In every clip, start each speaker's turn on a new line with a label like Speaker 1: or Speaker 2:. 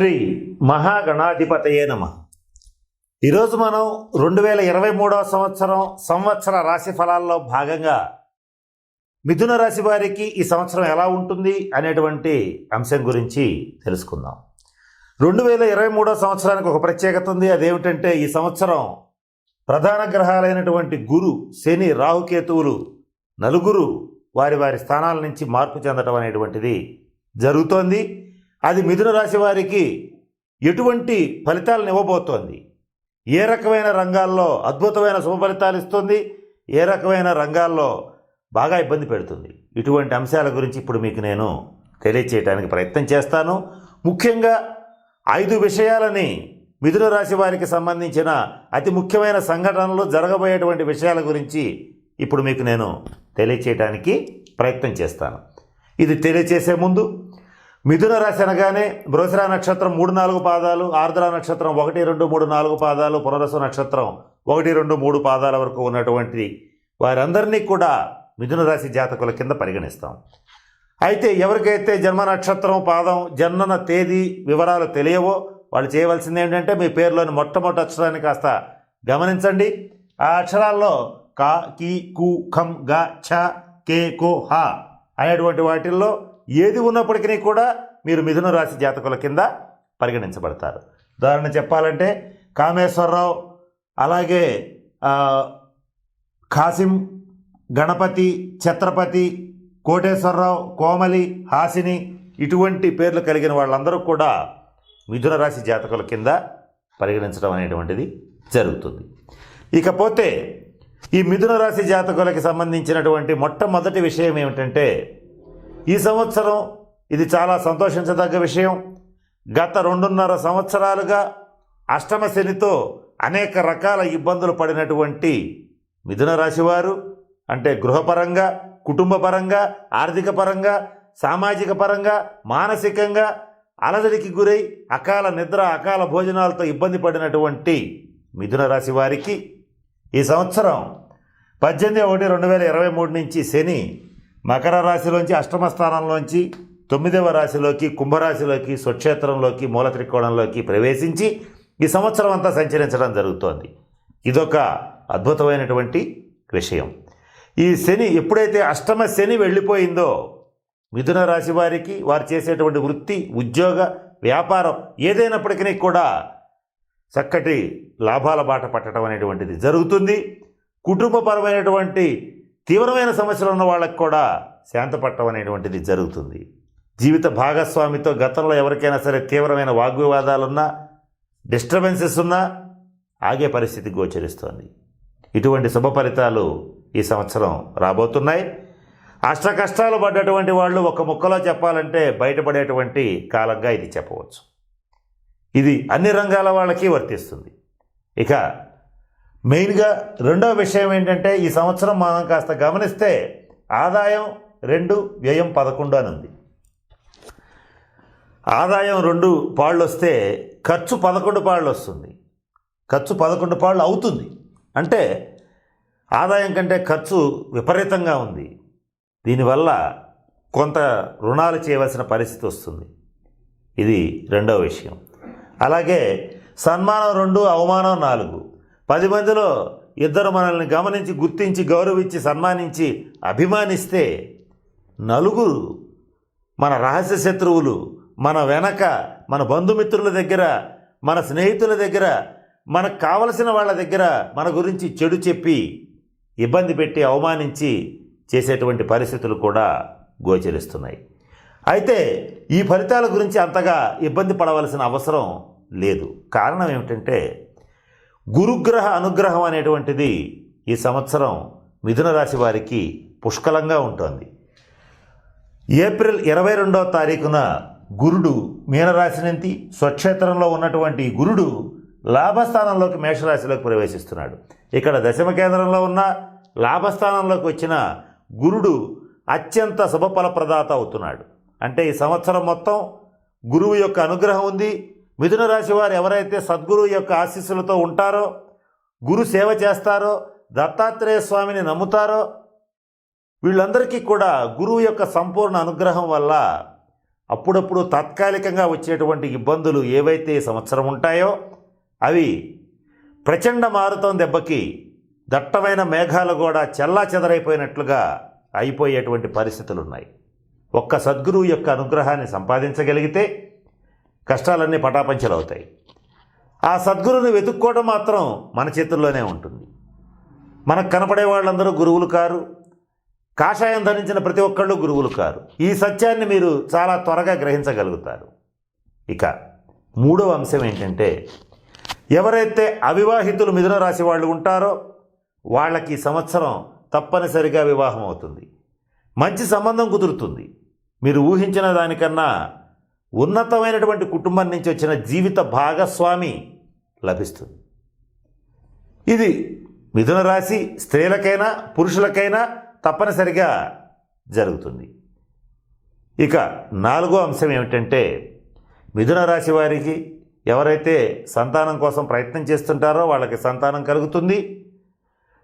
Speaker 1: శ్రీ మహాగణాధిపతయే నమ. ఈరోజు మనం రెండు వేల ఇరవై మూడవ సంవత్సరం సంవత్సర రాశి ఫలాల్లో భాగంగా మిథున రాశి వారికి ఈ సంవత్సరం ఎలా ఉంటుంది అనేటువంటి అంశం గురించి తెలుసుకుందాం. రెండు వేల ఇరవై మూడవ సంవత్సరానికి ఒక ప్రత్యేకత ఉంది. అదేమిటంటే ఈ సంవత్సరం ప్రధాన గ్రహాలైనటువంటి గురు శని రాహుకేతువులు నలుగురు వారి వారి స్థానాల నుంచి మార్పు చెందడం అనేటువంటిది జరుగుతోంది. అది మిథున రాశి వారికి ఎటువంటి ఫలితాలను ఇవ్వబోతోంది? ఏ రకమైన రంగాల్లో అద్భుతమైన శుభ ఫలితాలు ఇస్తుంది? ఏ రకమైన రంగాల్లో బాగా ఇబ్బంది పెడుతుంది? ఇటువంటి అంశాల గురించి ఇప్పుడు మీకు నేను తెలియచేయడానికి ప్రయత్నం చేస్తాను. ముఖ్యంగా ఐదు విషయాలని మిథున రాశి వారికి సంబంధించిన అతి ముఖ్యమైన సంఘటనలు జరగబోయేటువంటి విషయాల గురించి ఇప్పుడు మీకు నేను తెలియచేయడానికి ప్రయత్నం చేస్తాను. ఇది తెలియచేసే ముందు మిథున రాశి అనగానే బృహస్రా నక్షత్రం మూడు నాలుగు పాదాలు ఆర్ద్ర నక్షత్రం ఒకటి రెండు మూడు నాలుగు పాదాలు పునరస నక్షత్రం ఒకటి రెండు మూడు పాదాల వరకు ఉన్నటువంటి వారందరినీ కూడా మిథున రాశి జాతకుల కింద పరిగణిస్తాం. అయితే ఎవరికైతే జన్మ నక్షత్రం పాదం జన్మన తేదీ వివరాలు తెలియవో వాళ్ళు చేయవలసింది ఏంటంటే మీ పేరులోని మొట్టమొదటి అక్షరాన్ని కాస్త గమనించండి. ఆ అక్షరాల్లో కా కీ కు ఖం గ ఛ కే కో హ అనేటువంటి వాటిల్లో ఏది ఉన్నప్పటికీ కూడా మీరు మిథున రాశి జాతకుల కింద పరిగణించబడతారు. ఉదాహరణ చెప్పాలంటే కామేశ్వరరావు అలాగే కాసిం గణపతి ఛత్రపతి కోటేశ్వరరావు కోమలి హాసిని ఇటువంటి పేర్లు కలిగిన వాళ్ళందరూ కూడా మిథున రాశి జాతకుల కింద పరిగణించడం అనేటువంటిది జరుగుతుంది. ఇకపోతే ఈ మిథున రాశి జాతకులకి సంబంధించినటువంటి మొట్టమొదటి విషయం ఏమిటంటే ఈ సంవత్సరం ఇది చాలా సంతోషించదగ్గ విషయం. గత రెండున్నర సంవత్సరాలుగా అష్టమ శనితో అనేక రకాల ఇబ్బందులు పడినటువంటి మిథున రాశివారు అంటే గృహపరంగా కుటుంబపరంగా ఆర్థిక పరంగా సామాజిక పరంగా మానసికంగా అలజడికి గురై అకాల నిద్ర అకాల భోజనాలతో ఇబ్బంది పడినటువంటి మిథున రాశి వారికి ఈ సంవత్సరం పద్దెనిమిది ఒకటి రెండు వేల ఇరవై మూడు నుంచి శని మకర రాశిలోంచి అష్టమ స్థానంలోంచి తొమ్మిదవ రాశిలోకి కుంభరాశిలోకి స్వక్షేత్రంలోకి మూల త్రికోణంలోకి ప్రవేశించి ఈ సంవత్సరం అంతా సంచరించడం జరుగుతోంది. ఇదొక అద్భుతమైనటువంటి విషయం. ఈ శని ఎప్పుడైతే అష్టమ శని వెళ్ళిపోయిందో మిథున రాశి వారికి వారు చేసేటువంటి వృత్తి ఉద్యోగ వ్యాపారం ఏదైనప్పటికీ కూడా చక్కటి లాభాల బాట పట్టడం అనేటువంటిది జరుగుతుంది. కుటుంబపరమైనటువంటి తీవ్రమైన సమస్యలు ఉన్న వాళ్ళకి కూడా శాంతపట్టం అనేటువంటిది జరుగుతుంది. జీవిత భాగస్వామితో గతంలో ఎవరికైనా సరే తీవ్రమైన వాగ్వివాదాలున్నా డిస్టర్బెన్సెస్ ఉన్నా ఆగే పరిస్థితి గోచరిస్తోంది. ఇటువంటి శుభ ఫలితాలు ఈ సంవత్సరం రాబోతున్నాయి. అష్ట కష్టాలు పడ్డటువంటి వాళ్ళు ఒక ముక్కలో చెప్పాలంటే బయటపడేటువంటి కాలంగా ఇది చెప్పవచ్చు. ఇది అన్ని రంగాల వాళ్ళకి వర్తిస్తుంది. ఇక మెయిన్గా రెండో విషయం ఏంటంటే ఈ సంవత్సరం మనం కాస్త గమనిస్తే ఆదాయం రెండు వ్యయం పదకొండు అని ఉంది. ఆదాయం రెండు పాళ్ళు వస్తే ఖర్చు పదకొండు పాళ్ళు వస్తుంది ఖర్చు పదకొండు పాళ్ళు అవుతుంది. అంటే ఆదాయం కంటే ఖర్చు విపరీతంగా ఉంది. దీనివల్ల కొంత రుణాలు చేయవలసిన పరిస్థితి వస్తుంది. ఇది రెండవ విషయం. అలాగే సన్మానం రెండు అవమానం నాలుగు. పది మందిలో ఇద్దరు మనల్ని గమనించి గుర్తించి గౌరవించి సన్మానించి అభిమానిస్తే నలుగురు మన రహస్య శత్రువులు మన వెనక మన బంధుమిత్రుల దగ్గర మన స్నేహితుల దగ్గర మనకు కావలసిన వాళ్ళ దగ్గర మన గురించి చెడు చెప్పి ఇబ్బంది పెట్టి అవమానించి చేసేటువంటి పరిస్థితులు కూడా గోచరిస్తున్నాయి. అయితే ఈ ఫలితాల గురించి అంతగా ఇబ్బంది పడవలసిన అవసరం లేదు. కారణం ఏమిటంటే గురుగ్రహ అనుగ్రహం అనేటువంటిది ఈ సంవత్సరం మిథున రాశి వారికి పుష్కలంగా ఉంటుంది. ఏప్రిల్ ఇరవై రెండవ తారీఖున గురుడు మీనరాశి నుంచి స్వక్షేత్రంలో ఉన్నటువంటి గురుడు లాభస్థానంలోకి మేషరాశిలోకి ప్రవేశిస్తున్నాడు. ఇక్కడ దశమ కేంద్రంలో ఉన్న లాభస్థానంలోకి వచ్చిన గురుడు అత్యంత శుభఫలప్రదాత అవుతున్నాడు. అంటే ఈ సంవత్సరం మొత్తం గురువు యొక్క అనుగ్రహం ఉంది మిథున రాశి వారు ఎవరైతే సద్గురువు యొక్క ఆశీస్సులతో ఉంటారో గురు సేవ చేస్తారో దత్తాత్రేయ స్వామిని నమ్ముతారో వీళ్ళందరికీ కూడా గురువు యొక్క సంపూర్ణ అనుగ్రహం వల్ల అప్పుడప్పుడు తాత్కాలికంగా వచ్చేటువంటి ఇబ్బందులు ఏవైతే ఈ సంవత్సరం ఉంటాయో అవి ప్రచండ మారుతం దెబ్బకి దట్టమైన మేఘాలు కూడా చెల్లా చెదరైపోయినట్లుగా అయిపోయేటువంటి పరిస్థితులు ఉన్నాయి ఒక్క సద్గురువు యొక్క అనుగ్రహాన్ని సంపాదించగలిగితే కష్టాలన్నీ పటాపంచలవుతాయి. ఆ సద్గురుని వెతుక్కోవడం మాత్రం మన చేతుల్లోనే ఉంటుంది. మనకు కనపడే వాళ్ళందరూ గురువులు కారు. కాషాయం ధరించిన ప్రతి ఒక్కళ్ళు గురువులు కారు. ఈ సత్యాన్ని మీరు చాలా త్వరగా గ్రహించగలుగుతారు. ఇక మూడవ అంశం ఏంటంటే ఎవరైతే అవివాహితులు మిథున రాశి వాళ్ళు ఉంటారో వాళ్ళకి సంవత్సరం తప్పనిసరిగా వివాహం అవుతుంది. మంచి సంబంధం కుదురుతుంది. మీరు ఊహించిన దానికన్నా ఉన్నతమైనటువంటి కుటుంబం నుంచి వచ్చిన జీవిత భాగస్వామి లభిస్తుంది. ఇది మిథున రాశి స్త్రీలకైనా పురుషులకైనా తప్పనిసరిగా జరుగుతుంది. ఇక నాలుగో అంశం ఏమిటంటే మిథున రాశి వారికి ఎవరైతే సంతానం కోసం ప్రయత్నం చేస్తుంటారో వాళ్ళకి సంతానం కలుగుతుంది.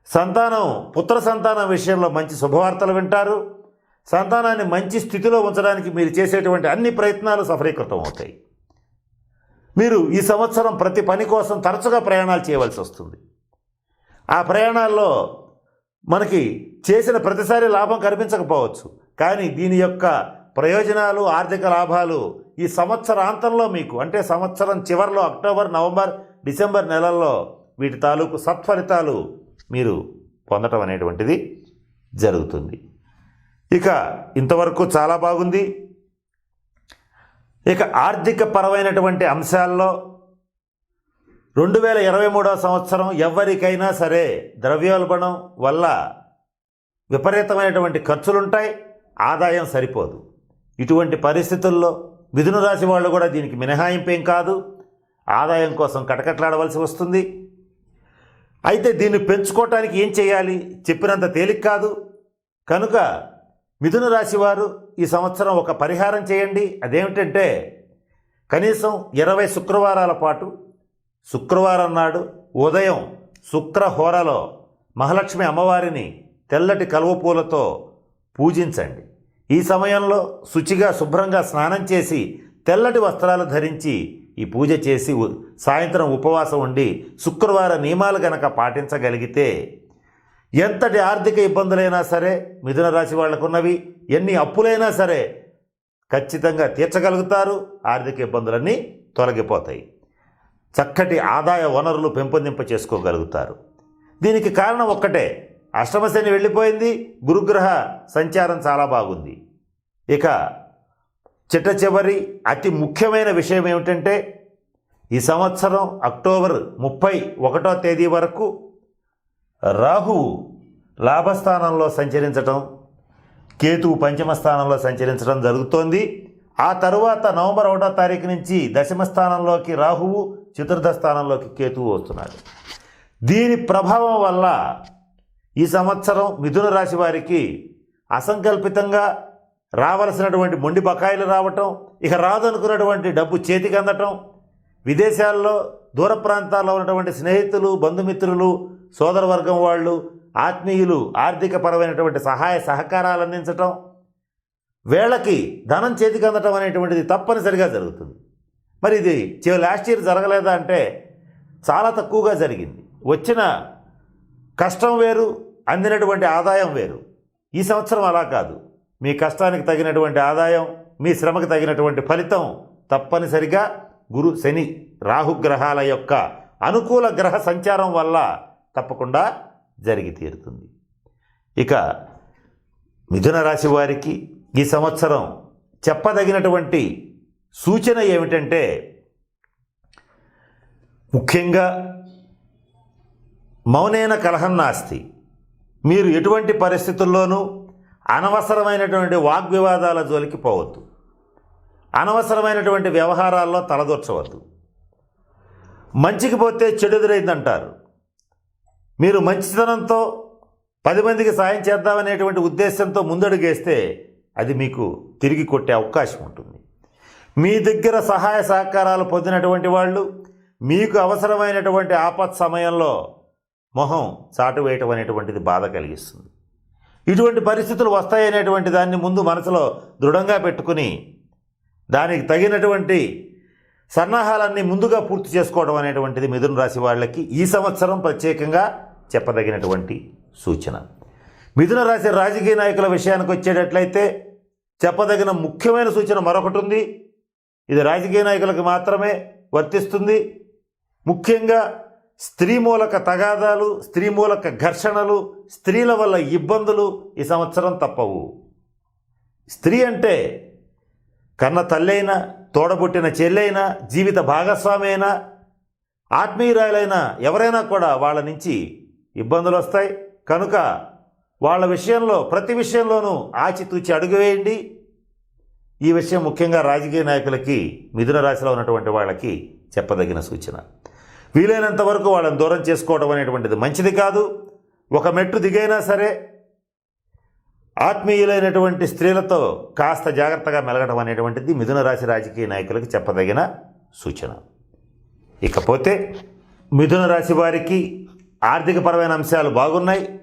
Speaker 1: సంతానం పుత్ర సంతానం విషయంలో మంచి శుభవార్తలు వింటారు. సంతానాన్ని మంచి స్థితిలో ఉంచడానికి మీరు చేసేటువంటి అన్ని ప్రయత్నాలు సఫలీకృతం అవుతాయి. మీరు ఈ సంవత్సరం ప్రతి పని కోసం తరచుగా ప్రయాణాలు చేయవలసి వస్తుంది. ఆ ప్రయాణాల్లో మనకి చేసిన ప్రతిసారి లాభం కనిపించకపోవచ్చు. కానీ దీని యొక్క ప్రయోజనాలు ఆర్థిక లాభాలు ఈ సంవత్సరాంతంలో మీకు అంటే సంవత్సరం చివరిలో అక్టోబర్ నవంబర్ డిసెంబర్ నెలల్లో వీటి తాలూకు సత్ఫలితాలు మీరు పొందటం అనేటువంటిది జరుగుతుంది. ఇక ఇంతవరకు చాలా బాగుంది. ఇక ఆర్థిక పరమైనటువంటి అంశాల్లో రెండు వేల ఇరవై మూడవ సంవత్సరం ఎవరికైనా సరే ద్రవ్యోల్బణం వల్ల విపరీతమైనటువంటి ఖర్చులుంటాయి ఆదాయం సరిపోదు. ఇటువంటి పరిస్థితుల్లో మిథున రాశి వాళ్ళు కూడా దీనికి మినహాయింపేం కాదు. ఆదాయం కోసం కటకట్లాడవలసి వస్తుంది. అయితే దీన్ని పెంచుకోవటానికి ఏం చేయాలి? చెప్పినంత తేలిక కాదు. కనుక మిథున రాశి వారు ఈ సంవత్సరం ఒక పరిహారం చేయండి. అదేమిటంటే కనీసం ఇరవై శుక్రవారాల పాటు శుక్రవారం నాడు ఉదయం శుక్రహోరలో మహాలక్ష్మి అమ్మవారిని తెల్లటి కలువ పూలతో పూజించండి. ఈ సమయంలో శుచిగా శుభ్రంగా స్నానం చేసి తెల్లటి వస్త్రాలు ధరించి ఈ పూజ చేసి సాయంత్రం ఉపవాసం ఉండి శుక్రవార నియమాలు గనక పాటించగలిగితే ఎంతటి ఆర్థిక ఇబ్బందులైనా సరే మిథున రాశి వాళ్ళకున్నవి ఎన్ని అప్పులైనా సరే ఖచ్చితంగా తీర్చగలుగుతారు. ఆర్థిక ఇబ్బందులన్నీ తొలగిపోతాయి. చక్కటి ఆదాయ వనరులు పెంపొందింప చేసుకోగలుగుతారు. దీనికి కారణం ఒక్కటే. అష్టమశని వెళ్ళిపోయింది. గురుగ్రహ సంచారం చాలా బాగుంది. ఇక చిట్ట చివరి అతి ముఖ్యమైన విషయం ఏమిటంటే ఈ సంవత్సరం అక్టోబర్ ముప్పై ఒకటో తేదీ వరకు రాహువు లాభస్థానంలో సంచరించటం కేతువు పంచమ స్థానంలో సంచరించడం జరుగుతోంది. ఆ తరువాత నవంబర్ ఒకటో తారీఖు నుంచి దశమ స్థానంలోకి రాహువు చతుర్థ స్థానంలోకి కేతువు వస్తున్నాడు దీని ప్రభావం వల్ల ఈ సంవత్సరం మిథున రాశి వారికి అసంకల్పితంగా రావలసినటువంటి మొండి బకాయిలు రావటం ఇక రాదనుకున్నటువంటి డబ్బు చేతికి అందటం విదేశాల్లో దూర ప్రాంతాల్లో ఉన్నటువంటి స్నేహితులు బంధుమిత్రులు సోదరవర్గం వాళ్ళు ఆత్మీయులు ఆర్థిక పరమైనటువంటి సహాయ సహకారాలు అందించటం వేళకి ధనం చేతికి అందటం అనేటువంటిది తప్పనిసరిగా జరుగుతుంది. మరి ఇది చివరి లాస్ట్ ఇయర్ జరగలేదా అంటే చాలా తక్కువగా జరిగింది. వచ్చిన కష్టం వేరు అందినటువంటి ఆదాయం వేరు. ఈ సంవత్సరం అలా కాదు. మీ కష్టానికి తగినటువంటి ఆదాయం మీ శ్రమకు తగినటువంటి ఫలితం తప్పనిసరిగా గురు శని రాహుగ్రహాల యొక్క అనుకూల గ్రహ సంచారం వల్ల తప్పకుండా జరిగి తీరుతుంది. ఇక మిథున రాశి వారికి ఈ సంవత్సరం చెప్పదగినటువంటి సూచన ఏమిటంటే ముఖ్యంగా మౌనైన కలహం నాస్తి. మీరు ఎటువంటి పరిస్థితుల్లోనూ అనవసరమైనటువంటి వాగ్వివాదాల జోలికి పోవద్దు. అనవసరమైనటువంటి వ్యవహారాల్లో తలదూర్చవద్దు. మంచికి పోతే చెడు ఎదురైందంటారు మీరు మంచితనంతో పది మందికి సాయం చేద్దామనేటువంటి ఉద్దేశంతో ముందడుగేస్తే అది మీకు తిరిగి కొట్టే అవకాశం ఉంటుంది. మీ దగ్గర సహాయ సహకారాలు పొందినటువంటి వాళ్ళు మీకు అవసరమైనటువంటి ఆపత్ సమయంలో మొహం చాటు వేయటం అనేటువంటిది బాధ కలిగిస్తుంది. ఇటువంటి పరిస్థితులు వస్తాయనేటువంటి దాన్ని ముందు మనసులో దృఢంగా పెట్టుకుని దానికి తగినటువంటి సన్నాహాలన్నీ ముందుగా పూర్తి చేసుకోవడం అనేటువంటిది మిథున రాశి వాళ్ళకి ఈ సంవత్సరం ప్రత్యేకంగా చెప్పదగినటువంటి సూచన. మిథున రాశి రాజకీయ నాయకుల విషయానికి వచ్చేటట్లయితే చెప్పదగిన ముఖ్యమైన సూచన మరొకటి ఉంది ఇది రాజకీయ నాయకులకు మాత్రమే వర్తిస్తుంది. ముఖ్యంగా స్త్రీ మూలక తగాదాలు స్త్రీ మూలక ఘర్షణలు స్త్రీల వల్ల ఇబ్బందులు ఈ సంవత్సరం తప్పవు. స్త్రీ అంటే కన్న తల్లైన తోడబుట్టిన చెల్లైనా జీవిత భాగస్వామి అయినా ఆత్మీయురాలైనా ఎవరైనా కూడా వాళ్ళ నుంచి ఇబ్బందులు వస్తాయి కనుక వాళ్ళ విషయంలో ప్రతి విషయంలోనూ ఆచితూచి అడుగు వేయండి ఈ విషయం ముఖ్యంగా రాజకీయ నాయకులకి మిథున రాశిలో ఉన్నటువంటి వాళ్ళకి చెప్పదగిన సూచన. వీలైనంత వరకు వాళ్ళని దూరం చేసుకోవడం అనేటువంటిది మంచిది కాదు. ఒక మెట్టు దిగైనా సరే ఆత్మీయులైనటువంటి స్త్రీలతో కాస్త జాగ్రత్తగా మెలగడం అనేటువంటిది మిథున రాశి రాజకీయ నాయకులకు చెప్పదగిన సూచన. ఇకపోతే మిథున రాశి వారికి ఆర్థికపరమైన అంశాలు బాగున్నాయి.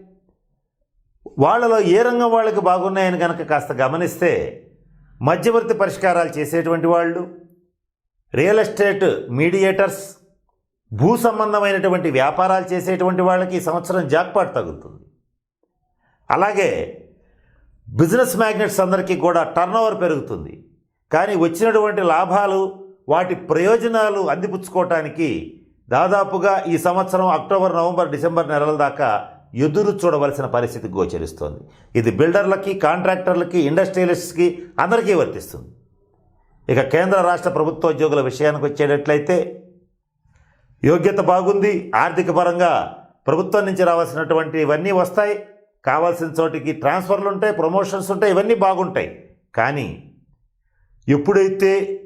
Speaker 1: వాళ్ళలో ఏ రంగం వాళ్ళకి బాగున్నాయని కనుక కాస్త గమనిస్తే మధ్యవర్తి పరిష్కారాలు చేసేటువంటి వాళ్ళు రియల్ ఎస్టేట్ మీడియేటర్స్ భూ సంబంధమైనటువంటి వ్యాపారాలు చేసేటువంటి వాళ్ళకి ఈ సంవత్సరం జాక్పాట్ తగులుతుంది. అలాగే బిజినెస్ మ్యాగ్నెట్స్ అందరికీ కూడా టర్నోవర్ పెరుగుతుంది. కానీ వచ్చినటువంటి లాభాలు వాటి ప్రయోజనాలు అందిపుచ్చుకోవటానికి దాదాపుగా ఈ సంవత్సరం అక్టోబర్ నవంబర్ డిసెంబర్ నెలల దాకా ఎదురు చూడవలసిన పరిస్థితి గోచరిస్తోంది. ఇది బిల్డర్లకి కాంట్రాక్టర్లకి ఇండస్ట్రియలిస్ట్కి అందరికీ వర్తిస్తుంది. ఇక కేంద్ర రాష్ట్ర ప్రభుత్వోద్యోగుల విషయానికి వచ్చేటట్లయితే యోగ్యత బాగుంది. ఆర్థిక పరంగా ప్రభుత్వం నుంచి రావాల్సినటువంటి ఇవన్నీ వస్తాయి. కావాల్సిన చోటికి ట్రాన్స్ఫర్లు ఉంటాయి ప్రమోషన్స్ ఉంటాయి ఇవన్నీ బాగుంటాయి. కానీ ఎప్పుడైతే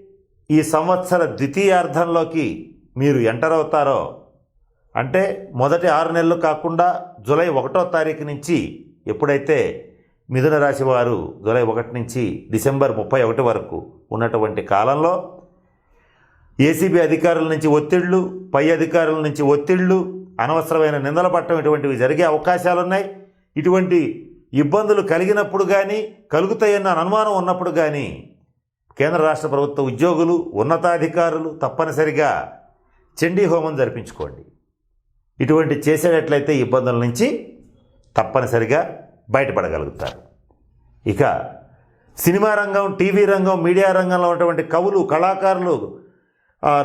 Speaker 1: ఈ సంవత్సర ద్వితీయార్థంలోకి మీరు ఎంటర్ అవుతారో? అంటే మొదటి ఆరు నెలలు కాకుండా జూలై ఒకటో తారీఖు నుంచి ఎప్పుడైతే మిథున రాశి వారు జూలై ఒకటి నుంచి డిసెంబర్ ముప్పై ఒకటి వరకు ఉన్నటువంటి కాలంలో ఏసీబీ అధికారుల నుంచి ఒత్తిళ్ళు పై అధికారుల నుంచి ఒత్తిళ్ళు అనవసరమైన నిందల పట్టడం ఇటువంటివి జరిగే అవకాశాలు ఉన్నాయి ఇటువంటి ఇబ్బందులు కలిగినప్పుడు కానీ కలుగుతాయన్న అనుమానం ఉన్నప్పుడు కానీ కేంద్ర రాష్ట్ర ప్రభుత్వ ఉద్యోగులు ఉన్నతాధికారులు తప్పనిసరిగా చండీ హోమం జరిపించుకోండి. ఇటువంటి చేసేటట్లయితే ఇబ్బందుల నుంచి తప్పనిసరిగా బయటపడగలుగుతారు. ఇక సినిమా రంగం టీవీ రంగం మీడియా రంగంలో ఉన్నటువంటి కవులు కళాకారులు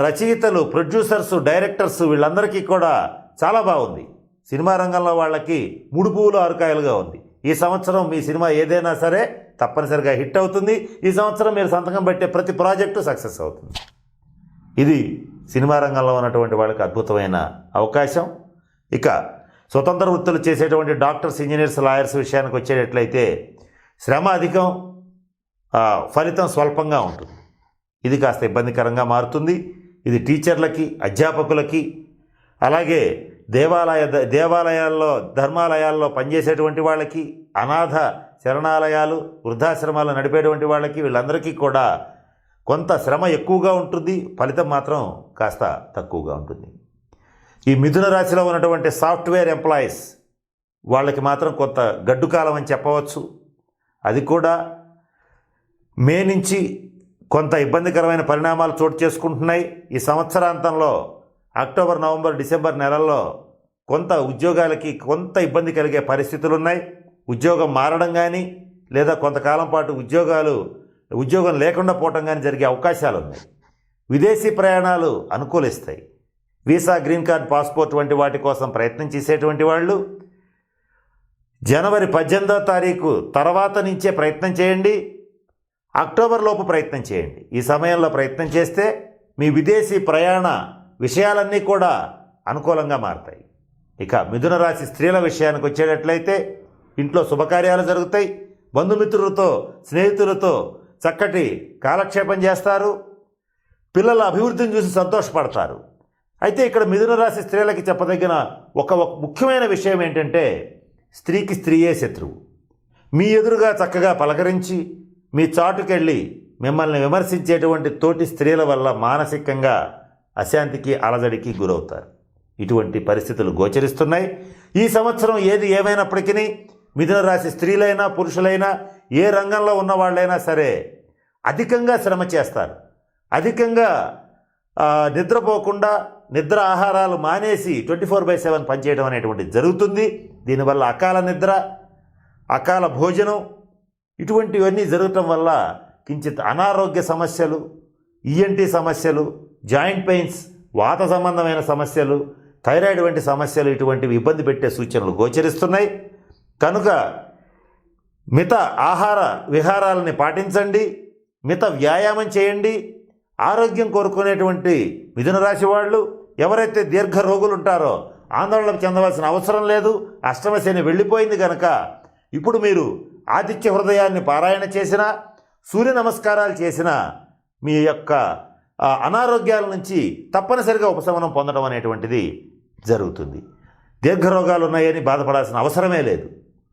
Speaker 1: రచయితలు ప్రొడ్యూసర్స్ డైరెక్టర్స్ వీళ్ళందరికీ కూడా చాలా బాగుంది. సినిమా రంగంలో వాళ్ళకి మూడు పువ్వులు ఆరుకాయలుగా ఉంది. ఈ సంవత్సరం మీ సినిమా ఏదైనా సరే తప్పనిసరిగా హిట్ అవుతుంది. ఈ సంవత్సరం మీరు సంతకం పెట్టే ప్రతి ప్రాజెక్టు సక్సెస్ అవుతుంది. ఇది సినిమా రంగంలో ఉన్నటువంటి వాళ్ళకి అద్భుతమైన అవకాశం. ఇక స్వతంత్ర వృత్తులు చేసేటువంటి డాక్టర్స్ ఇంజనీర్స్ లాయర్స్ విషయానికి వచ్చేటట్లయితే శ్రమ అధికం ఫలితం స్వల్పంగా ఉంటుంది. ఇది కాస్త ఇబ్బందికరంగా మారుతుంది. ఇది టీచర్లకి అధ్యాపకులకి అలాగే దేవాలయ దేవాలయాల్లో ధర్మాలయాల్లో పనిచేసేటువంటి వాళ్ళకి అనాథ శరణాలయాలు వృద్ధాశ్రమాలు నడిపేటువంటి వాళ్ళకి వీళ్ళందరికీ కూడా కొంత శ్రమ ఎక్కువగా ఉంటుంది ఫలితం మాత్రం కాస్త తక్కువగా ఉంటుంది. ఈ మిథున రాశిలో ఉన్నటువంటి సాఫ్ట్వేర్ ఎంప్లాయీస్ వాళ్ళకి మాత్రం కొంత గడ్డు కాలం అని చెప్పవచ్చు. అది కూడా మే నుంచి కొంత ఇబ్బందికరమైన పరిణామాలు చోటు చేసుకుంటున్నాయి. ఈ సంవత్సరాంతంలో అక్టోబర్ నవంబర్ డిసెంబర్ నెలల్లో కొంత ఉద్యోగాలకి కొంత ఇబ్బంది కలిగే పరిస్థితులు ఉన్నాయి ఉద్యోగం మారడం కానీ లేదా కొంతకాలం పాటు ఉద్యోగాలు ఉద్యోగం లేకుండా పోవటం కానీ జరిగే అవకాశాలు ఉన్నాయి. విదేశీ ప్రయాణాలు అనుకూలిస్తాయి. వీసా గ్రీన్ కార్డ్ పాస్పోర్ట్ వంటి వాటి కోసం ప్రయత్నం చేసేటువంటి వాళ్ళు జనవరి పద్దెనిమిదో తారీఖు తర్వాత నుంచే ప్రయత్నం చేయండి. అక్టోబర్ లోపు ప్రయత్నం చేయండి. ఈ సమయంలో ప్రయత్నం చేస్తే మీ విదేశీ ప్రయాణ విషయాలన్నీ కూడా అనుకూలంగా మారతాయి. ఇక మిథున రాశి స్త్రీల విషయానికి వచ్చేటట్లయితే ఇంట్లో శుభకార్యాలు జరుగుతాయి. బంధుమిత్రులతో స్నేహితులతో చక్కటి కాలక్షేపం చేస్తారు. పిల్లల అభివృద్ధిని చూసి సంతోషపడతారు. అయితే ఇక్కడ మిథున రాశి స్త్రీలకి చెప్పదగిన ఒక ముఖ్యమైన విషయం ఏంటంటే స్త్రీకి స్త్రీయే శత్రువు. మీ ఎదురుగా చక్కగా పలకరించి మీ చాటుకెళ్ళి మిమ్మల్ని విమర్శించేటువంటి తోటి స్త్రీల వల్ల మానసికంగా అశాంతికి అలజడికి గురవుతారు. ఇటువంటి పరిస్థితులు గోచరిస్తున్నాయి. ఈ సంవత్సరం ఏది ఏమైనప్పటికీ మిథున రాశి స్త్రీలైనా పురుషులైనా ఏ రంగంలో ఉన్న వాళ్ళైనా సరే అధికంగా శ్రమ చేస్తారు. అధికంగా నిద్రపోకుండా నిద్ర ఆహారాలు మానేసి ట్వంటీ ఫోర్ బై సెవెన్ పనిచేయడం అనేటువంటిది జరుగుతుంది. దీనివల్ల అకాల నిద్ర అకాల భోజనం ఇటువంటివన్నీ జరగటం వల్ల కించిత్ అనారోగ్య సమస్యలు ఈఎన్టీ సమస్యలు జాయింట్ పెయిన్స్ వాత సంబంధమైన సమస్యలు థైరాయిడ్ వంటి సమస్యలు ఇటువంటివి ఇబ్బంది పెట్టే సూచనలు గోచరిస్తున్నాయి. కనుక మిత ఆహార విహారాలని పాటించండి మిత వ్యాయామం చేయండి ఆరోగ్యం కోరుకునేటువంటి మిథున రాశి వాళ్ళు ఎవరైతే దీర్ఘ రోగులు ఉంటారో ఆందోళన చెందవలసిన అవసరం లేదు అష్టమశని వెళ్ళిపోయింది కనుక ఇప్పుడు మీరు ఆతిథ్య హృదయాన్ని పారాయణ చేసినా సూర్య నమస్కారాలు చేసిన మీ యొక్క అనారోగ్యాల నుంచి తప్పనిసరిగా ఉపశమనం పొందడం అనేటువంటిది జరుగుతుంది. దీర్ఘరోగాలు ఉన్నాయని బాధపడాల్సిన అవసరమే లేదు.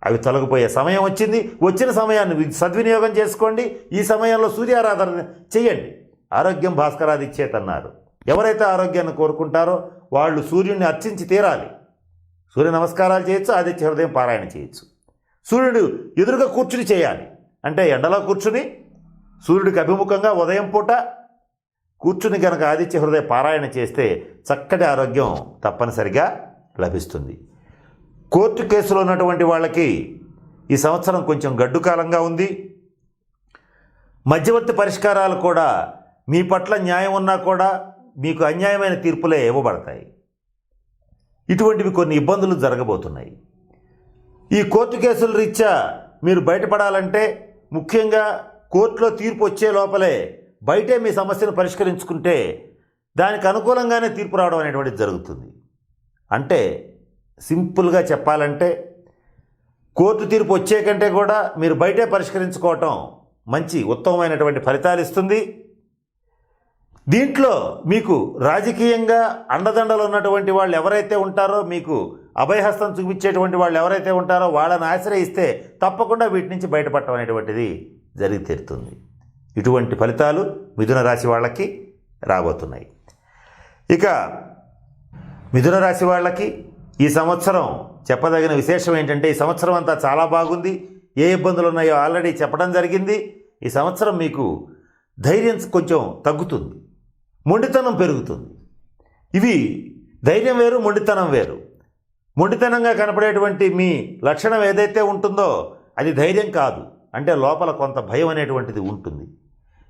Speaker 1: అవి తొలగిపోయే సమయం వచ్చింది. వచ్చిన సమయాన్ని సద్వినియోగం చేసుకోండి. ఈ సమయంలో సూర్యారాధన చేయండి ఆరోగ్యం భాస్కరాదిచ్చేతన్నారు ఎవరైతే ఆరోగ్యాన్ని కోరుకుంటారో వాళ్ళు సూర్యుడిని అర్చించి తీరాలి. సూర్య నమస్కారాలు చేయొచ్చు ఆదిత్య హృదయం పారాయణ చేయొచ్చు. సూర్యుడు ఎదురుగా కూర్చుని చేయాలి. అంటే ఎండలో కూర్చుని సూర్యుడికి అభిముఖంగా ఉదయం పూట కూర్చుని కనుక ఆదిత్య హృదయ పారాయణ చేస్తే చక్కటి ఆరోగ్యం తప్పనిసరిగా లభిస్తుంది. కోర్టు కేసులో ఉన్నటువంటి వాళ్ళకి ఈ సంవత్సరం కొంచెం గడ్డు కాలంగా ఉంది. మధ్యవర్తి పరిష్కారాలు కూడా మీ పట్ల న్యాయం ఉన్నా కూడా మీకు అన్యాయమైన తీర్పులే ఇవ్వబడతాయి. ఇటువంటివి కొన్ని ఇబ్బందులు జరగబోతున్నాయి. ఈ కోర్టు కేసుల రీత్యా మీరు బయటపడాలంటే ముఖ్యంగా కోర్టులో తీర్పు వచ్చే లోపలే బయటే మీ సమస్యను పరిష్కరించుకుంటే దానికి అనుకూలంగానే తీర్పు రావడం అనేటువంటిది జరుగుతుంది. అంటే సింపుల్గా చెప్పాలంటే కోర్టు తీర్పు వచ్చే కంటే కూడా మీరు బయటే పరిష్కరించుకోవటం మంచి ఉత్తమమైనటువంటి ఫలితాలు ఇస్తుంది. దీంట్లో మీకు రాజకీయంగా అండదండలు ఉన్నటువంటి వాళ్ళు ఎవరైతే ఉంటారో మీకు అభయహస్తం చూపించేటువంటి వాళ్ళు ఎవరైతే ఉంటారో వాళ్ళని ఆశ్రయిస్తే తప్పకుండా వీటి నుంచి బయటపడటం అనేటువంటిది జరిగి తీరుతుంది. ఇటువంటి ఫలితాలు మిథున రాశి వాళ్ళకి రాబోతున్నాయి. ఇక మిథున రాశి వాళ్ళకి ఈ సంవత్సరం చెప్పదగిన విశేషం ఏంటంటే ఈ సంవత్సరం అంతా చాలా బాగుంది. ఏ ఇబ్బందులు ఉన్నాయో ఆల్రెడీ చెప్పడం జరిగింది. ఈ సంవత్సరం మీకు ధైర్యం కొంచెం తగ్గుతుంది. మొండితనం పెరుగుతుంది. ఇవి ధైర్యం వేరు మొండితనం వేరు. మొండితనంగా కనపడేటువంటి మీ లక్షణం ఏదైతే ఉంటుందో అది ధైర్యం కాదు. అంటే లోపల కొంత భయం అనేటువంటిది ఉంటుంది.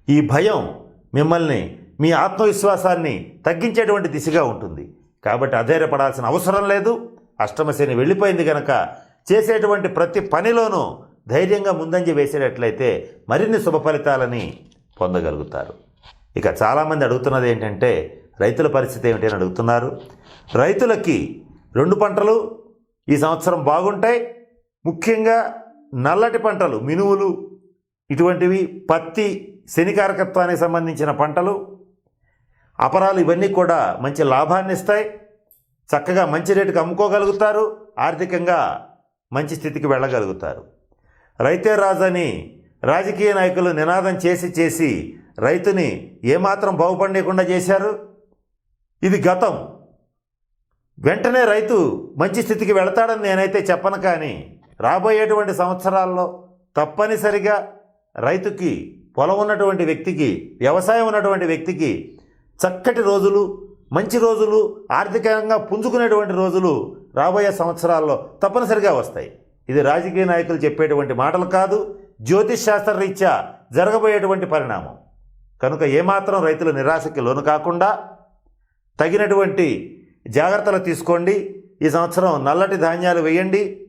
Speaker 1: ఈ భయం మిమ్మల్ని మీ ఆత్మవిశ్వాసాన్ని తగ్గించేటువంటి దిశగా ఉంటుంది. కాబట్టి అధైర్యపడాల్సిన అవసరం లేదు. అష్టమశని వెళ్ళిపోయింది కనుక చేసేటువంటి ప్రతి పనిలోనూ ధైర్యంగా ముందంజ వేసేటట్లయితే మరిన్ని శుభ ఫలితాలని పొందగలుగుతారు. ఇక చాలామంది అడుగుతున్నది ఏంటంటే రైతుల పరిస్థితి ఏమిటి అని అడుగుతున్నారు. రైతులకి రెండు పంటలు ఈ సంవత్సరం బాగుంటాయి. ముఖ్యంగా నల్లటి పంటలు మినువులు ఇటువంటివి పత్తి శనికారకత్వానికి సంబంధించిన పంటలు అపరాలు ఇవన్నీ కూడా మంచి లాభాన్ని ఇస్తాయి. చక్కగా మంచి రేటుకి అమ్ముకోగలుగుతారు. ఆర్థికంగా మంచి స్థితికి వెళ్ళగలుగుతారు. రైతే రాజని రాజకీయ నాయకులు నినాదం చేసి చేసి రైతుని ఏమాత్రం బాగుపడలేకుండా చేశారు? ఇది గతం. వెంటనే రైతు మంచి స్థితికి వెళతాడని నేనైతే చెప్పను కానీ రాబోయేటువంటి సంవత్సరాల్లో తప్పనిసరిగా రైతుకి పొలం ఉన్నటువంటి వ్యక్తికి వ్యవసాయం ఉన్నటువంటి వ్యక్తికి చక్కటి రోజులు మంచి రోజులు ఆర్థికంగా పుంజుకునేటువంటి రోజులు రాబోయే సంవత్సరాల్లో తప్పనిసరిగా వస్తాయి. ఇది రాజకీయ నాయకులు చెప్పేటువంటి మాటలు కాదు జ్యోతిష్ శాస్త్ర రీత్యా జరగబోయేటువంటి పరిణామం. కనుక ఏమాత్రం రైతులు నిరాశకి లోను కాకుండా తగినటువంటి జాగ్రత్తలు తీసుకోండి. ఈ సంవత్సరం నల్లటి ధాన్యాలు వేయండి.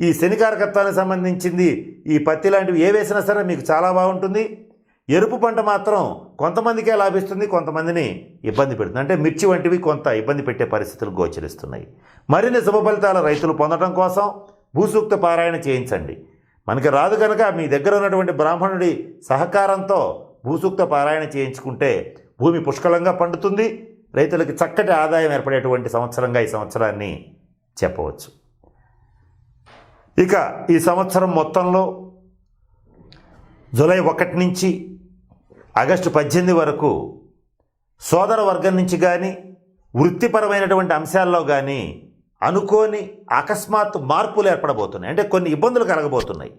Speaker 1: ఈ శనికారకత్వానికి సంబంధించింది ఈ పత్తి లాంటివి ఏ వేసినా సరే మీకు చాలా బాగుంటుంది. ఎరుపు పంట మాత్రం కొంతమందికే లాభిస్తుంది కొంతమందిని ఇబ్బంది పెడుతుంది. అంటే మిర్చి వంటివి కొంత ఇబ్బంది పెట్టే పరిస్థితులు గోచరిస్తున్నాయి. మరిన్ని శుభ ఫలితాలు రైతులు పొందడం కోసం భూసూక్త పారాయణ చేయించండి. మనకి రాదు కనుక మీ దగ్గర ఉన్నటువంటి బ్రాహ్మణుడి సహకారంతో భూసూక్త పారాయణ చేయించుకుంటే భూమి పుష్కలంగా పండుతుంది. రైతులకి చక్కటి ఆదాయం ఏర్పడేటువంటి సంవత్సరంగా ఈ సంవత్సరాన్ని చెప్పవచ్చు. ఇక ఈ సంవత్సరం మొత్తంలో జూలై ఒకటి నుంచి ఆగస్టు పద్దెనిమిది వరకు సోదర వర్గం నుంచి కానీ వృత్తిపరమైనటువంటి అంశాల్లో కానీ అనుకోని అకస్మాత్తు మార్పులు ఏర్పడబోతున్నాయి. అంటే కొన్ని ఇబ్బందులు కలగబోతున్నాయి.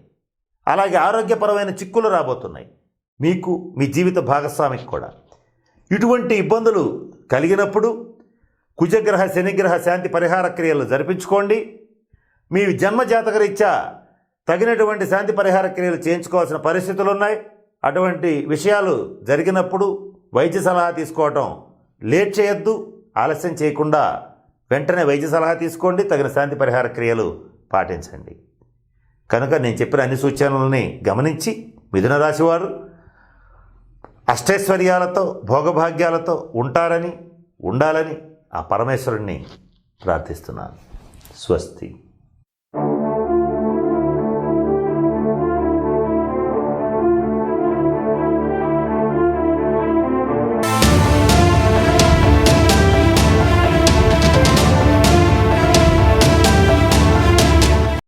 Speaker 1: అలాగే ఆరోగ్యపరమైన చిక్కులు రాబోతున్నాయి. మీకు మీ జీవిత భాగస్వామికి కూడా. ఇటువంటి ఇబ్బందులు కలిగినప్పుడు కుజగ్రహ శనిగ్రహ శాంతి పరిహార క్రియలు జరిపించుకోండి. మీ జన్మ జాతక తగినటువంటి శాంతి పరిహార క్రియలు చేయించుకోవాల్సిన పరిస్థితులు ఉన్నాయి అటువంటి విషయాలు జరిగినప్పుడు వైద్య సలహా తీసుకోవటం లేట్ చేయొద్దు ఆలస్యం చేయకుండా వెంటనే వైద్య సలహా తీసుకోండి తగిన శాంతి పరిహార క్రియలు పాటించండి. కనుక నేను చెప్పిన అన్ని సూచనలని గమనించి మిథున రాశివారు అష్టైశ్వర్యాలతో భోగభాగ్యాలతో ఉంటారని ఉండాలని ఆ పరమేశ్వరుణ్ణి ప్రార్థిస్తున్నాను. స్వస్తి.